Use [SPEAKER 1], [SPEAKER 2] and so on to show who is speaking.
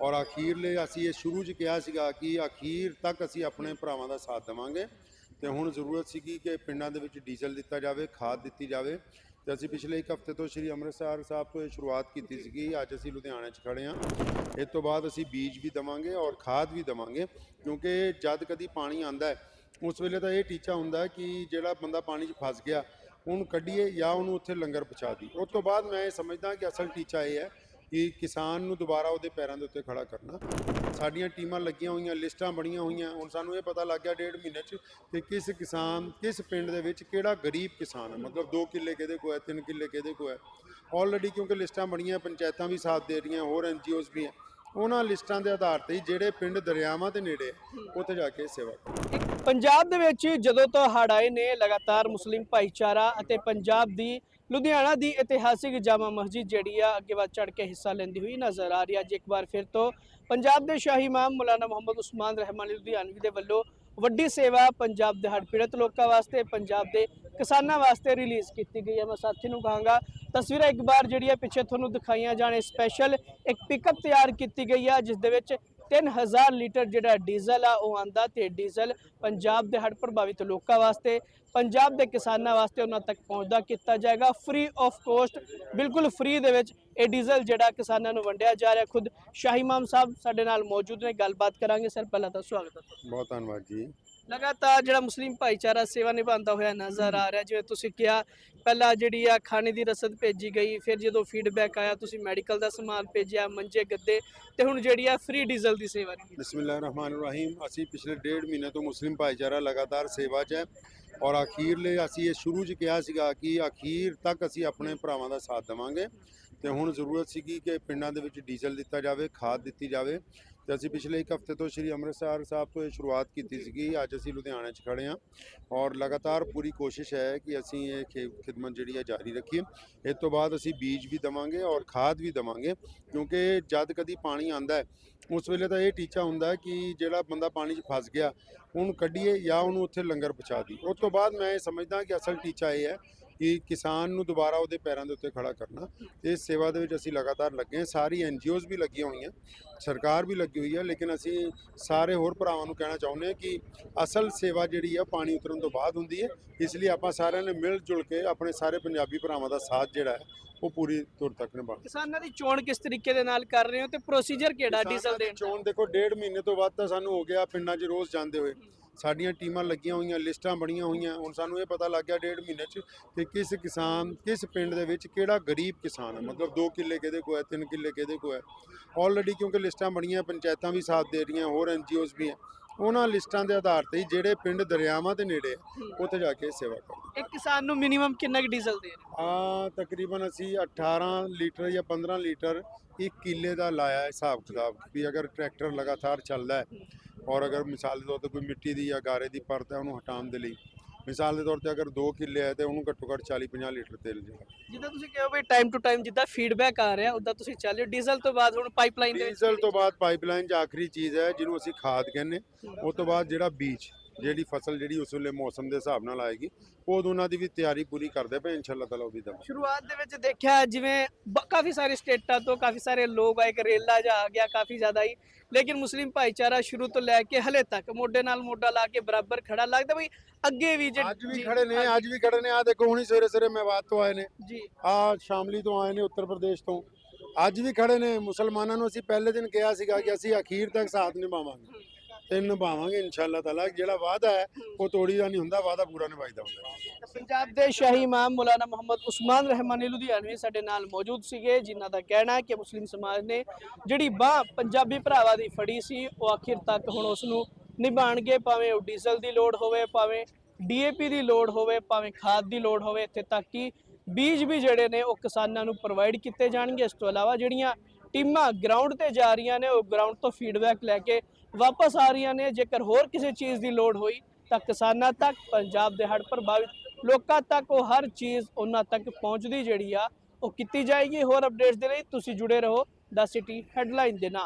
[SPEAKER 1] ਔਰ ਅਖੀਰਲੇ ਅਸੀਂ ਇਹ ਸ਼ੁਰੂ 'ਚ ਕਿਹਾ ਸੀਗਾ ਕਿ ਅਖੀਰ ਤੱਕ ਅਸੀਂ ਆਪਣੇ ਭਰਾਵਾਂ ਦਾ ਸਾਥ ਦੇਵਾਂਗੇ ਤੇ ਹੁਣ ਜ਼ਰੂਰਤ ਸੀਗੀ ਕਿ ਪਿੰਡਾਂ ਦੇ ਵਿੱਚ ਡੀਜ਼ਲ ਦਿੱਤਾ ਜਾਵੇ, ਖਾਦ ਦਿੱਤੀ ਜਾਵੇ ਤੇ ਅਸੀਂ ਪਿਛਲੇ ਇੱਕ ਹਫ਼ਤੇ ਤੋਂ ਸ਼੍ਰੀ ਅੰਮ੍ਰਿਤਸਰ ਸਾਹਿਬ ਤੋਂ ਇਹ ਸ਼ੁਰੂਆਤ ਕੀਤੀ ਸੀਗੀ। ਅੱਜ ਅਸੀਂ ਲੁਧਿਆਣੇ 'ਚ ਖੜੇ ਹਾਂ। ਇਸ ਤੋਂ ਬਾਅਦ ਅਸੀਂ ਬੀਜ ਵੀ ਦਵਾਂਗੇ ਔਰ ਖਾਦ ਵੀ ਦਵਾਂਗੇ ਕਿਉਂਕਿ ਜਦ ਕਦੀ ਪਾਣੀ ਆਂਦਾ ਹੈ, ਉਸ ਵੇਲੇ ਤਾਂ ਇਹ ਟੀਚਾ ਹੁੰਦਾ ਕਿ ਜਿਹੜਾ ਬੰਦਾ ਪਾਣੀ 'ਚ ਫਸ ਗਿਆ, ਉਹਨੂੰ ਕੱਢੀਏ ਜਾਂ ਉਹਨੂੰ ਉੱਥੇ ਲੰਗਰ ਪਹੁੰਚਾ ਦੀ ਉਸ ਤੋਂ ਬਾਅਦ ਮੈਂ ਇਹ ਸਮਝਦਾ ਕਿ ਅਸਲ ਟੀਚਾ ਇਹ ਹੈ ਕਿ ਕਿਸਾਨ ਨੂੰ ਦੁਬਾਰਾ ਉਹਦੇ ਪੈਰਾਂ ਦੇ ਉੱਤੇ ਖੜਾ ਕਰਨਾ। ਸਾਡੀਆਂ ਟੀਮਾਂ ਲੱਗੀਆਂ ਹੋਈਆਂ ਲਿਸਟਾਂ ਬਣੀਆਂ ਹੋਈਆਂ। ਹੁਣ ਸਾਨੂੰ ਇਹ ਪਤਾ ਲੱਗ ਗਿਆ ਡੇਢ ਮਹੀਨੇ 'ਚ ਕਿ ਕਿਸ ਕਿਸਾਨ ਕਿਸ ਪਿੰਡ ਦੇ ਵਿੱਚ ਕਿਹੜਾ ਗਰੀਬ ਕਿਸਾਨ ਹੈ। ਮਤਲਬ 2 ਕਿੱਲੇ ਕਿਹਦੇ ਕੋਲ ਹੈ 3 ਕਿੱਲੇ ਕਿਹਦੇ ਕੋਲ ਹੈ। ਆਲਰੇਡੀ ਕਿਉਂਕਿ ਲਿਸਟਾਂ ਬਣੀਆਂ ਪੰਚਾਇਤਾਂ ਵੀ ਸਾਥ ਦੇ ਰਹੀਆਂ ਹੋਰ ਐਨਜੀਓਜ਼ ਵੀ ਹੈ। ਉਹਨਾਂ ਲਿਸਟਾਂ ਦੇ ਆਧਾਰ ਤੇ ਹੀ ਜਿਹੜੇ ਪਿੰਡ ਦਰਿਆਵਾਂ ਦੇ ਨੇੜੇ ਹੈ, ਉੱਥੇ ਜਾ ਕੇ ਸੇਵਾ ਕਰੋ।
[SPEAKER 2] ਪੰਜਾਬ ਦੇ ਵਿੱਚ ਜਦੋਂ ਤੋਂ ਹੜ੍ਹ ਆਏ ਨੇ, ਲਗਾਤਾਰ ਮੁਸਲਿਮ ਭਾਈਚਾਰਾ ਅਤੇ ਪੰਜਾਬ ਦੀ ਲੁਧਿਆਣਾ ਦੀ ਇਤਿਹਾਸਿਕ ਜਾਮਾ ਮਸਜਿਦ ਜਿਹੜੀ ਆ, ਅੱਗੇ ਵੱਧ ਚੜ ਕੇ ਹਿੱਸਾ ਲੈਂਦੀ ਹੋਈ ਨਜ਼ਰ ਆ ਰਹੀ ਹੈ। ਅੱਜ ਇੱਕ ਵਾਰ ਫਿਰ ਤੋਂ ਪੰਜਾਬ ਦੇ ਸ਼ਾਹੀ ਇਮਾਮ ਮੌਲਾਨਾ ਮੁਹੰਮਦ ਉਸਮਾਨ ਰਹਿਮਾਨੀ ਲੁਧਿਆਣਵੀ ਦੇ ਵੱਲੋਂ ਵੱਡੀ ਸੇਵਾ ਪੰਜਾਬ ਦੇ ਹੜ੍ਹ ਪੀੜਤ ਲੋਕਾਂ ਵਾਸਤੇ, ਪੰਜਾਬ ਦੇ ਕਿਸਾਨਾਂ ਵਾਸਤੇ ਰਿਲੀਜ਼ ਕੀਤੀ ਗਈ ਹੈ। ਮੈਂ ਸਾਥੀ ਨੂੰ ਕਹਾਂਗਾ, ਤਸਵੀਰਾਂ ਇੱਕ ਵਾਰ ਜਿਹੜੀ ਹੈ ਪਿੱਛੇ ਤੁਹਾਨੂੰ ਦਿਖਾਈਆਂ ਜਾਣ ਸਪੈਸ਼ਲ ਇੱਕ ਪਿਕਅਪ ਤਿਆਰ ਕੀਤੀ ਗਈ ਹੈ ਜਿਸ ਦੇ ਵਿੱਚ 3000 ਲੀਟਰ ਜਿਹੜਾ ਡੀਜ਼ਲ ਆ, ਉਹ ਆਂਦਾ ਤੇ ਡੀਜ਼ਲ ਪੰਜਾਬ ਦੇ ਹੜ੍ਹ ਪ੍ਰਭਾਵਿਤ ਲੋਕਾਂ ਵਾਸਤੇ, ਪੰਜਾਬ ਦੇ ਕਿਸਾਨਾਂ ਵਾਸਤੇ ਉਹਨਾਂ ਤੱਕ ਪਹੁੰਚਦਾ ਕੀਤਾ ਜਾਏਗਾ। ਫ੍ਰੀ ਆਫ ਕੋਸਟ ਬਿਲਕੁਲ ਫ੍ਰੀ ਦੇ ਵਿੱਚ ਇਹ ਡੀਜ਼ਲ ਜਿਹੜਾ ਕਿਸਾਨਾਂ ਨੂੰ ਵੰਡਿਆ ਜਾ ਰਿਹਾ। ਖੁਦ ਸ਼ਾਹੀ ਇਮਾਮ ਸਾਹਿਬ ਸਾਡੇ ਨਾਲ ਮੌਜੂਦ ਨੇ, ਗੱਲਬਾਤ ਕਰਾਂਗੇ। ਸਰ, ਪਹਿਲਾਂ ਤਾਂ ਸਵਾਗਤ ਹੈ ਤੁਹਾਡਾ।
[SPEAKER 1] ਬਹੁਤ ਧੰਨਵਾਦ ਜੀ।
[SPEAKER 2] ਲਗਾਤਾਰ ਜਿਹੜਾ ਮੁਸਲਿਮ ਭਾਈਚਾਰਾ ਸੇਵਾ ਨਿਭਾਉਂਦਾ ਹੋਇਆ ਨਜ਼ਰ ਆ ਰਿਹਾ, ਜਿਵੇਂ ਤੁਸੀਂ ਕਿਹਾ, ਪਹਿਲਾਂ ਜਿਹੜੀ ਆ ਖਾਣੇ ਦੀ ਰਸਦ ਭੇਜੀ ਗਈ, ਫਿਰ ਜਦੋਂ ਫੀਡਬੈਕ ਆਇਆ, ਤੁਸੀਂ ਮੈਡੀਕਲ ਦਾ ਸਮਾਨ ਭੇਜਿਆ, ਮੰਜੇ, ਗੱਦੇ ਤੇ ਹੁਣ ਜਿਹੜੀ ਆ ਫ੍ਰੀ ਡੀਜ਼ਲ ਦੀ ਸੇਵਾ ਨਿਭੀ
[SPEAKER 1] ਅਸੀਂ ਪਿਛਲੇ ਡੇਢ ਮਹੀਨੇ ਤੋਂ ਮੁਸਲਿਮ ਭਾਈਚਾਰਾ ਲਗਾਤਾਰ ਸੇਵਾ 'ਚ ਹੈ ਔਰ ਅਖੀਰਲੇ ਅਸੀਂ ਇਹ ਸ਼ੁਰੂ 'ਚ ਕਿਹਾ ਸੀਗਾ ਕਿ ਅਖੀਰ ਤੱਕ ਅਸੀਂ ਆਪਣੇ ਭਰਾਵਾਂ ਦਾ ਸਾਥ ਦੇਵਾਂਗੇ ਤੇ ਹੁਣ ਜ਼ਰੂਰਤ ਸੀਗੀ ਕਿ ਪਿੰਡਾਂ ਦੇ ਵਿੱਚ ਡੀਜ਼ਲ ਦਿੱਤਾ ਜਾਵੇ, ਖਾਦ ਦਿੱਤੀ ਜਾਵੇ। ਤੇ ਅਸੀਂ ਪਿਛਲੇ ਇੱਕ ਹਫ਼ਤੇ ਤੋਂ ਸ਼੍ਰੀ ਅੰਮ੍ਰਿਤਸਰ ਸਾਹਿਬ ਤੋਂ ਇਹ ਸ਼ੁਰੂਆਤ ਕੀਤੀ ਸੀਗੀ। ਅੱਜ ਅਸੀਂ ਲੁਧਿਆਣੇ 'ਚ ਖੜੇ ਹਾਂ ਔਰ ਲਗਾਤਾਰ ਪੂਰੀ ਕੋਸ਼ਿਸ਼ ਹੈ ਕਿ ਅਸੀਂ ਇਹ ਖੇ- ਖਿਦਮਤ ਜਿਹੜੀ ਹੈ ਜਾਰੀ ਰੱਖੀਏ। ਇਸ ਤੋਂ ਬਾਅਦ ਅਸੀਂ ਬੀਜ ਵੀ ਦਵਾਂਗੇ ਔਰ ਖਾਦ ਵੀ ਦਵਾਂਗੇ ਕਿਉਂਕਿ ਜਦ ਕਦੀ ਪਾਣੀ ਆਂਦਾ ਹੈ, ਉਸ ਵੇਲੇ ਤਾਂ ਇਹ ਟੀਚਾ ਹੁੰਦਾ ਕਿ ਜਿਹੜਾ ਬੰਦਾ ਪਾਣੀ 'ਚ ਫਸ ਗਿਆ, ਉਹਨੂੰ ਕੱਢੀਏ ਜਾਂ ਉਹਨੂੰ ਉੱਥੇ ਲੰਗਰ ਪਹੁੰਚਾ ਦੀ ਉਸ ਤੋਂ ਬਾਅਦ ਮੈਂ ਇਹ ਸਮਝਦਾ ਕਿ ਅਸਲ ਟੀਚਾ ਇਹ ਹੈ ਕਿ ਕਿਸਾਨ ਨੂੰ ਦੁਬਾਰਾ ਉਹਦੇ ਪੈਰਾਂ ਦੇ ਉੱਤੇ ਖੜਾ ਕਰਨਾ। ਇਸ ਸੇਵਾ ਦੇ ਵਿੱਚ ਅਸੀਂ ਲਗਾਤਾਰ ਲੱਗੇ ਹਾਂ। ਸਾਰੀ ਐਨਜੀਓਜ਼ ਵੀ ਲੱਗੀਆਂ ਹੋਈਆਂ ਸਰਕਾਰ ਵੀ ਲੱਗੀ ਹੋਈ ਹੈ ਲੇਕਿਨ ਅਸੀਂ ਸਾਰੇ ਹੋਰ ਭਰਾਵਾਂ ਨੂੰ ਕਹਿਣਾ ਚਾਹੁੰਦੇ ਹਾਂ ਕਿ ਅਸਲ ਸੇਵਾ ਜਿਹੜੀ ਹੈ ਪਾਣੀ ਉਤਰਨ ਤੋਂ ਬਾਅਦ ਹੁੰਦੀ ਹੈ। ਇਸ ਲਈ ਆਪਾਂ ਸਾਰਿਆਂ ਨੇ ਮਿਲ ਜੁਲ ਕੇ ਆਪਣੇ ਸਾਰੇ ਪੰਜਾਬੀ ਭਰਾਵਾਂ ਦਾ ਸਾਥ ਜਿਹੜਾ ਹੈ ਉਹ ਪੂਰੀ ਤੁਰ ਤੱਕ ਨਿਭਾਉਣਾ
[SPEAKER 2] ਕਿਸਾਨਾਂ ਦੀ ਚੋਣ ਕਿਸ ਤਰੀਕੇ ਦੇ ਨਾਲ ਕਰ ਰਹੇ ਹੋ ਤੇ ਪ੍ਰੋਸੀਜਰ ਕਿਹੜਾ ਡੀਜ਼ਲ
[SPEAKER 1] ਦੀ? ਚੋਣ ਦੇਖੋ ਡੇਢ ਮਹੀਨੇ ਤੋਂ ਵੱਧ ਤਾਂ ਸਾਨੂੰ ਹੋ ਗਿਆ ਪਿੰਡਾਂ 'ਚ ਰੋਜ਼ ਜਾਂਦੇ ਹੋਏ। ਸਾਡੀਆਂ ਟੀਮਾਂ ਲੱਗੀਆਂ ਹੋਈਆਂ ਲਿਸਟਾਂ ਬਣੀਆਂ ਹੋਈਆਂ ਹੁਣ ਸਾਨੂੰ ਇਹ ਪਤਾ ਲੱਗ ਗਿਆ ਡੇਢ ਮਹੀਨੇ 'ਚ ਕਿ ਕਿਸ ਕਿਸਾਨ ਕਿਸ ਪਿੰਡ ਦੇ ਵਿੱਚ ਕਿਹੜਾ ਗਰੀਬ ਕਿਸਾਨ ਹੈ ਮਤਲਬ 2 ਕਿੱਲੇ ਕਿਹਦੇ ਕੋਲ ਹੈ 3 ਕਿੱਲੇ ਕਿਹਦੇ ਕੋਲ ਹੈ। ਆਲਰੇਡੀ ਕਿਉਂਕਿ ਲਿਸਟਾਂ ਬਣੀਆਂ ਪੰਚਾਇਤਾਂ ਵੀ ਸਾਥ ਦੇ ਰਹੀਆਂ ਹੋਰ ਐਨਜੀਓਜ਼ ਵੀ ਹੈ। ਉਹਨਾਂ ਲਿਸਟਾਂ ਦੇ ਆਧਾਰ ਤੇ ਜਿਹੜੇ ਪਿੰਡ ਦਰਿਆਵਾਂ ਦੇ ਨੇੜੇ ਉੱਥੇ ਜਾ ਕੇ ਸੇਵਾ ਕਰੋ।
[SPEAKER 2] ਇੱਕ ਕਿਸਾਨ ਨੂੰ ਮਿਨੀਮਮ ਕਿੰਨਾ ਕੁ ਡੀਜ਼ਲ ਦੇ ਰਹੇ?
[SPEAKER 1] ਆ ਤਕਰੀਬਨ ਅਸੀਂ 18 ਲੀਟਰ ਜਾਂ 15 ਲੀਟਰ ਇੱਕ ਕਿੱਲੇ ਦਾ ਲਾਇਆ ਹਿਸਾਬ ਕਿਤਾਬ ਵੀ ਅਗਰ ਟਰੈਕਟਰ ਲਗਾਤਾਰ ਚੱਲਦਾ ਹੈ ਔਰ ਅਗਰ ਮਿਸਾਲ ਦੇ ਤੌਰ ਤੇ ਕੋਈ ਮਿੱਟੀ ਦੀ ਜਾਂ ਗਾਰੇ ਦੀ ਪਰਤ ਹੈ ਉਹਨੂੰ ਹਟਾਉਣ ਦੇ ਲਈ ਮਿਸਾਲ ਦੇ ਤੌਰ ਤੇ ਅਗਰ 2 ਕਿੱਲੇ ਹੈ ਤੇ ਉਹਨੂੰ ਘੱਟੋ ਘੱਟ 40 50 ਲੀਟਰ ਤੇਲ ਜਿਹੜਾ
[SPEAKER 2] ਜਿੱਦਾਂ ਤੁਸੀਂ ਕਿਹਾ ਵੀ ਟਾਈਮ ਟੂ ਟਾਈਮ ਜਿੱਦਾਂ ਫੀਡਬੈਕ ਆ ਰਿਹਾ ਉਦਾਂ ਤੁਸੀਂ ਚੱਲ ਰਹੇ ਹੋ ਡੀਜ਼ਲ ਤੋਂ ਬਾਅਦ ਹੁਣ ਪਾਈਪਲਾਈਨ ਦੇ
[SPEAKER 1] ਡੀਜ਼ਲ ਤੋਂ ਬਾਅਦ ਪਾਈਪਲਾਈਨ 'ਚ ਆਖਰੀ ਚੀਜ਼ ਹੈ ਜਿਹਨੂੰ ਅਸੀਂ ਖਾਦ ਕਹਿੰਦੇ ਉਸ ਤੋਂ ਬਾਅਦ ਜਿਹੜਾ ਬੀਜ ਜਿਹੜੀ ਫਸਲ ਜਿਹੜੀ ਉਸ ਵੇਲੇ ਮੌਸਮ ਦੇ ਹਿਸਾਬ ਨਾਲ ਆਏਗੀ ਉਹ ਦੋਨਾਂ ਦੀ ਵੀ ਤਿਆਰੀ ਪੂਰੀ ਕਰਦੇ ਪਏ ਇਨਸ਼ਾਅੱਲਾ ਤਾਲਾ ਉਹ ਵੀ ਦਵਾਂਗੇ
[SPEAKER 2] ਸ਼ੁਰੂਆਤ ਦੇ ਵਿੱਚ ਦੇਖਿਆ ਜਿਵੇਂ ਕਾਫੀ ਸਾਰੇ ਸਟੇਟਾਂ ਤੋਂ ਕਾਫੀ ਸਾਰੇ ਲੋਕ ਆਏ ਕਰੇਲਾ ਜਾ ਆ ਗਿਆ ਕਾਫੀ ਜ਼ਿਆਦਾ ਹੀ ਲੇਕਿਨ ਮੁਸਲਿਮ ਭਾਈਚਾਰਾ ਸ਼ੁਰੂ ਤੋਂ ਲੈ ਕੇ ਹਲੇ ਤੱਕ ਮੋਢੇ ਨਾਲ ਮੋਢਾ ਲਾ ਕੇ ਬਰਾਬਰ ਖੜਾ ਲੱਗਦਾ ਬਈ ਅੱਗੇ ਵੀ ਜੇ
[SPEAKER 1] ਅੱਜ ਵੀ ਖੜੇ ਨੇ ਅੱਜ ਵੀ ਖੜੇ ਨੇ ਆ ਦੇਖੋ ਹੁਣੀ ਸਵੇਰੇ ਸਵੇਰੇ ਮੇਵਾਤ ਤੋਂ ਆਏ ਨੇ।
[SPEAKER 2] ਜੀ।
[SPEAKER 1] ਆ ਸ਼ਾਮਲੀ ਤੋਂ ਆਏ ਨੇ ਉੱਤਰ ਪ੍ਰਦੇਸ਼ ਤੋਂ। ਅੱਜ ਵੀ ਖੜੇ ਨੇ ਮੁਸਲਮਾਨਾਂ ਨੂੰ ਅਸੀਂ ਪਹਿਲੇ ਦਿਨ ਕਿਹਾ ਸੀਗਾ ਕਿ ਅਸੀਂ ਅਖੀਰ ਤੱਕ ਸਾਥ ਨਿਭਾਵਾਂਗੇ। ਤੇ ਨਿਭਾਵਾਂਗੇ ਇਨਸ਼ਾਅੱਲਾ ਤਾਲਾ। ਜਿਹੜਾ ਵਾਅਦਾ ਹੈ ਉਹ ਤੋੜੀਦਾ ਨਹੀਂ ਹੁੰਦਾ ਵਾਅਦਾ ਪੂਰਾ ਨਿਭਾਈਦਾ ਹੁੰਦਾ।
[SPEAKER 2] ਪੰਜਾਬ ਦੇ ਸ਼ਾਹੀ ਇਮਾਮ ਮੌਲਾਨਾ ਮੁਹੰਮਦ ਉਸਮਾਨ ਰਹਿਮਾਨੀ ਲੁਧਿਆਣਵੀ ਸਾਡੇ ਨਾਲ ਮੌਜੂਦ ਸੀਗੇ ਜਿਨ੍ਹਾਂ ਦਾ ਕਹਿਣਾ ਹੈ ਕਿ ਮੁਸਲਿਮ ਸਮਾਜ ਨੇ ਜਿਹੜੀ ਬਾਹ ਪੰਜਾਬੀ ਭਰਾਵਾਂ ਦੀ ਫੜੀ ਸੀ ਉਹ ਆਖਿਰ ਤੱਕ ਹੁਣ ਉਸ ਨੂੰ ਨਿਭਾਣਗੇ। ਭਾਵੇਂ ਉਹ ਡੀਜ਼ਲ ਦੀ ਲੋੜ ਹੋਵੇ ਭਾਵੇਂ ਡੀਏਪੀ ਦੀ ਲੋੜ ਹੋਵੇ ਭਾਵੇਂ ਖਾਦ ਦੀ ਲੋੜ ਹੋਵੇ ਇੱਥੇ ਤੱਕ ਕਿ ਬੀਜ ਵੀ ਜਿਹੜੇ ਨੇ ਉਹ ਕਿਸਾਨਾਂ ਨੂੰ ਪ੍ਰੋਵਾਈਡ ਕੀਤੇ ਜਾਣਗੇ। ਇਸ ਤੋਂ ਇਲਾਵਾ ਜਿਹੜੀਆਂ ਟੀਮਾਂ ਗਰਾਊਂਡ ਤੇ ਜਾ ਰਹੀਆਂ ਨੇ, ਉਹ ਗਰਾਊਂਡ ਤੋਂ ਫੀਡਬੈਕ ਲੈ ਕੇ ਵਾਪਸ ਆ ਰਹੀਆਂ ਨੇ। ਜੇਕਰ ਹੋਰ ਕਿਸੇ ਚੀਜ਼ ਦੀ ਲੋੜ ਹੋਈ ਤਾਂ ਕਿਸਾਨਾਂ ਤੱਕ, ਪੰਜਾਬ ਦੇ ਹੜ੍ਹ ਪ੍ਰਭਾਵਿਤ ਲੋਕਾਂ ਤੱਕ ਉਹ ਹਰ ਚੀਜ਼ ਉਹਨਾਂ ਤੱਕ ਪਹੁੰਚਦੀ ਜਿਹੜੀ ਆ, ਉਹ ਕੀਤੀ ਜਾਏਗੀ। ਹੋਰ ਅਪਡੇਟਸ ਦੇ ਲਈ ਤੁਸੀਂ ਜੁੜੇ ਰਹੋ ਦਾ ਸਿਟੀ ਹੈਡਲਾਈਨ ਦੇ ਨਾਲ।